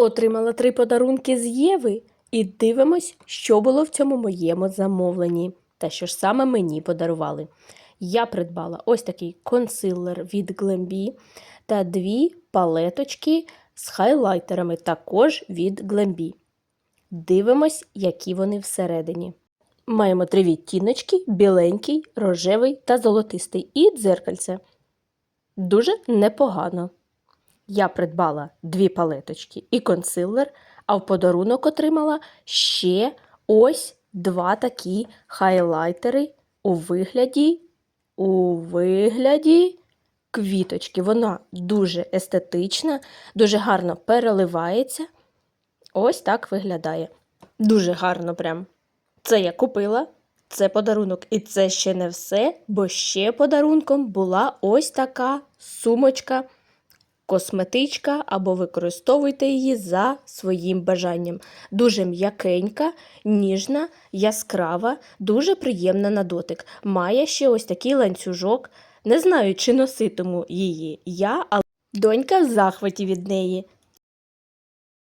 Отримала три подарунки з Єви і дивимось, що було в цьому моєму замовленні та що ж саме мені подарували. Я придбала ось такий консилер від Glambi та дві палеточки з хайлайтерами також від Glambi. Дивимось, які вони всередині. Маємо три відтіночки: біленький, рожевий та золотистий, і дзеркальце. Дуже непогано. Я придбала дві палеточки і консилер, а в подарунок отримала ще ось два такі хайлайтери у вигляді, у вигляді квіточки. Вона дуже естетична, дуже гарно переливається. Ось так виглядає. Дуже гарно прям. Це я купила, це подарунок. І це ще не все, бо ще подарунком була ось така сумочка косметичка або використовуйте її за своїм бажанням. Дуже м'якенька, ніжна, яскрава, дуже приємна на дотик. Має ще ось такий ланцюжок. Не знаю, чи носитиму її я, але донька в захваті від неї.